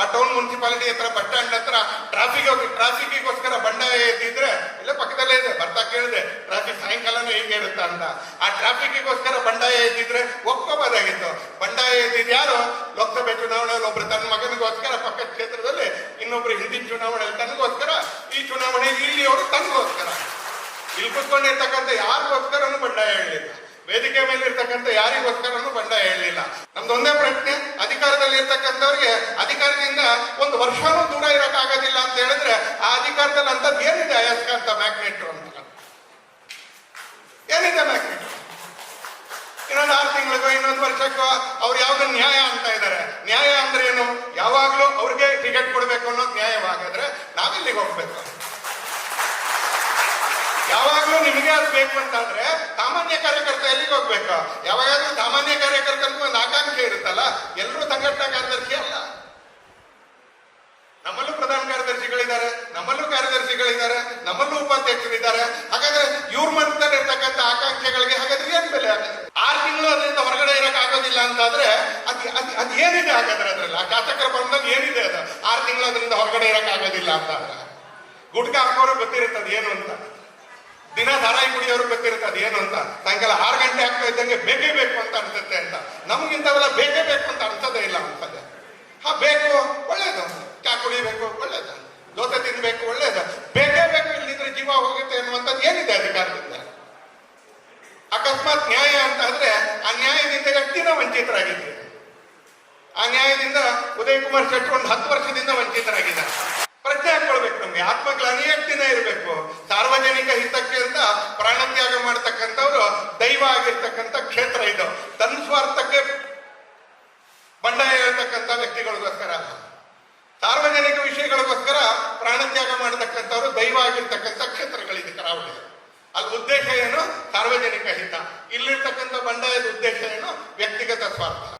ಆ town municipality ಹತ್ರ bus stand ಹತ್ರ ಟ್ರಾಫಿಕ್ ಟ್ರಾಫಿಕ್ಗೋಸ್ಕರ ಬಂಡಾಯ ಎದ್ದಿದ್ರೆ ಇಲ್ಲೇ ಪಕ್ಕದಲ್ಲೇ ಇದೆ, ಬರ್ತಾ ಕೇಳಿದೆ ಟ್ರಾಫಿಕ್ ಸಾಯಂಕಾಲನೇ ಹೀಗೆ ಇರುತ್ತ ಅಂತ. ಆ ಟ್ರಾಫಿಕ್ಗೋಸ್ಕರ ಬಂಡಾಯ ಎದ್ದಿದ್ರೆ ಒಪ್ಕೋಬೋದಾಗಿತ್ತು. ಬಂಡಾಯ ಎದ್ದಿದ್ ಯಾರು? ಲೋಕಸಭೆ ಚುನಾವಣೆಯಲ್ಲಿ ಒಬ್ರು ತನ್ನ ಮಗನಿಗೋಸ್ಕರ ಪಕ್ಕದ ಕ್ಷೇತ್ರದಲ್ಲಿ ಇನ್ನೊಬ್ರು ಹಿಂದಿನ ಚುನಾವಣೆಯಲ್ಲಿ ತನಗೋಸ್ಕರ, ಈ ಚುನಾವಣೆ ಇಲ್ಲಿ ಅವರು ತನಗೋಸ್ಕರ. ಇಲ್ಲಿ ಕುತ್ಕೊಂಡಿರ್ತಕ್ಕಂಥ ಯಾರಿಗೋಸ್ಕರನು ಬಂಡಾಯ ಹೇಳಿಲ್ಲ ವೇದಿಕೆ ಮೇಲೆ ಇರ್ತಕ್ಕಂಥ ಯಾರಿಗೋಸ್ಕರನು ಬಂಡಾಯ ಹೇಳಿಲ್ಲ ವರ್ಷನೂ ದೂರ ಇರಕ್ಕಾಗೋದಿಲ್ಲ ಅಂತ ಹೇಳಿದ್ರೆ ಆ ಅಧಿಕಾರದಲ್ಲಿ ಅಂತದ್ದು ಏನಿದೆ ಅಯಸ್ಕಾಂತ ಮ್ಯಾಗ್ನೆಟ್ ಅಂತ? ಏನಿದೆ ಮ್ಯಾಗ್ನೆಟ್? ಇನ್ನೊಂದು ಆರು ತಿಂಗಳಿಗೋ, ಇನ್ನೊಂದು ವರ್ಷಕ್ಕೋ ಅವ್ರು ಯಾವ್ದು ನ್ಯಾಯ ಅಂತ ಇದ್ದಾರೆ. ನ್ಯಾಯ ಅಂದ್ರೆ ಏನು? ಯಾವಾಗ್ಲೂ ಅವ್ರಿಗೆ ಟಿಕೆಟ್ ಕೊಡ್ಬೇಕು ಅನ್ನೋದು ನ್ಯಾಯವಾಗಾದ್ರೆ ನಾವಿಲ್ಲಿಗೆ ಹೋಗ್ಬೇಕು. ಯಾವಾಗ್ಲೂ ನಿಮಗೆ ಅದು ಬೇಕು ಅಂತಂದ್ರೆ ಕಾರ್ಯದರ್ಶಿಗಳಿದ್ದಾರೆ ನಮ್ಮಲ್ಲೂ ಉಪಾಧ್ಯಕ್ಷರಿದ್ದಾರೆ ಹಾಗಾದ್ರೆ ಇವ್ರ ಮನದಲ್ಲಿ ಇರ್ತಕ್ಕಂಥ ಆಕಾಂಕ್ಷೆಗಳಿಗೆ ಹಾಗಾದ್ರೆ ಏನ್ ಬೆಲೆ ಆರ್ ತಿಂಗಳು ಅದರಿಂದ ಹೊರಗಡೆ ಇರಕ್ ಆಗೋದಿಲ್ಲ ಅಂತಾದ್ರೆ ಅದ್ ಅದ್ ಅದ್ ಏನಿದೆ ಹಾಗಾದ್ರೆ ಅದ್ರಲ್ಲಿ? ಆ ಶಾಸಕರ ಬಂದಲ್ಲಿ ಏನಿದೆ ಅದು? ಆರು ತಿಂಗಳು ಅದರಿಂದ ಹೊರಗಡೆ ಇರಕ್ ಆಗೋದಿಲ್ಲ ಅಂತ ಗುಟ್ಕ ಹಾಕೋರು ಗೊತ್ತಿರುತ್ತದ ಏನು ಅಂತ. ದಿನ ಧಾರಾಯಿ ಕುಡಿಯೋರು ಗೊತ್ತಿರುತ್ತೆ ಅದೇನು ಅಂತ. ಸಾಯಂಕಾಲ ಆರು ಗಂಟೆ ಆಗ್ತಾ ಇದ್ದಂಗೆ ಬೇಕೇ ಬೇಕು ಅಂತ ಅನ್ಸುತ್ತೆ ಅಂತ. ನಮ್ಗಿಂತವೆಲ್ಲ ಬೇಕೇ ಬೇಕು ಅಂತ ಅನ್ಸೋದೇ ಇಲ್ಲ ಅಂತದೆ ಹಾ, ಬೇಕು, ಒಳ್ಳೇದು. ಚಾ ಕುಡಿಬೇಕು, ಒಳ್ಳೇದು. ದೋಸೆ ತಿನ್ಬೇಕು, ಒಳ್ಳೇದು. ಜೀವ ಹೋಗುತ್ತೆ ಅನ್ನುವಂಥದ್ದು ಏನಿದೆ ಅಧಿಕಾರದಿಂದ? ಅಕಸ್ಮಾತ್ ನ್ಯಾಯ ಅಂತ ಆದ್ರೆ ಆ ನ್ಯಾಯದಿಂದ ಗಟ್ಟಿನ ವಂಚಿತರಾಗಿದ್ದೆ ಆ ನ್ಯಾಯದಿಂದ ಉದಯ್ ಕುಮಾರ್ ಶೆಟ್ಟಿ ಒಂದು ಹತ್ತು ವರ್ಷದಿಂದ ವಂಚಿತರಾಗಿದ್ದಾರೆ. ಪ್ರಜ್ಞೆ ಹಾಕೊಳ್ಬೇಕು ನಮ್ಗೆ ಆತ್ಮಗಳ ಅನಿಯಕ್ತಿನ ಇರಬೇಕು. ಸಾರ್ವಜನಿಕ ಹಿತಕ್ಕೆ ಅಂತ ಪ್ರಾಣತ್ಯಾಗ ಮಾಡ್ತಕ್ಕಂಥವ್ರು ದೈವ ಆಗಿರ್ತಕ್ಕಂಥ ಕ್ಷೇತ್ರ ಇದು ತನ್ನ ಸ್ವಾರ್ಥಕ್ಕೆ ಬಂಡಾಯ ಹೇಳ್ತಕ್ಕಂಥ ವ್ಯಕ್ತಿಗಳಿಗೋಸ್ಕರ ಅಲ್ಲ. ಸಾರ್ವಜನಿಕ ವಿಷಯಗಳಿಗೋಸ್ಕರ ಪ್ರಾಣತ್ಯಾಗ ಮಾಡತಕ್ಕಂಥವ್ರು ದೈವ ಆಗಿರ್ತಕ್ಕಂಥ ಕ್ಷೇತ್ರಗಳಿದೆ ಕರಾವಳಿ ಅಲ್ಲಿ ಉದ್ದೇಶ ಏನು ಸಾರ್ವಜನಿಕ ಹಿತ ಇಲ್ಲಿರ್ತಕ್ಕಂಥ ಬಂಡಾಯದ ಉದ್ದೇಶ ಏನು? ವ್ಯಕ್ತಿಗತ ಸ್ವಾರ್ಥ.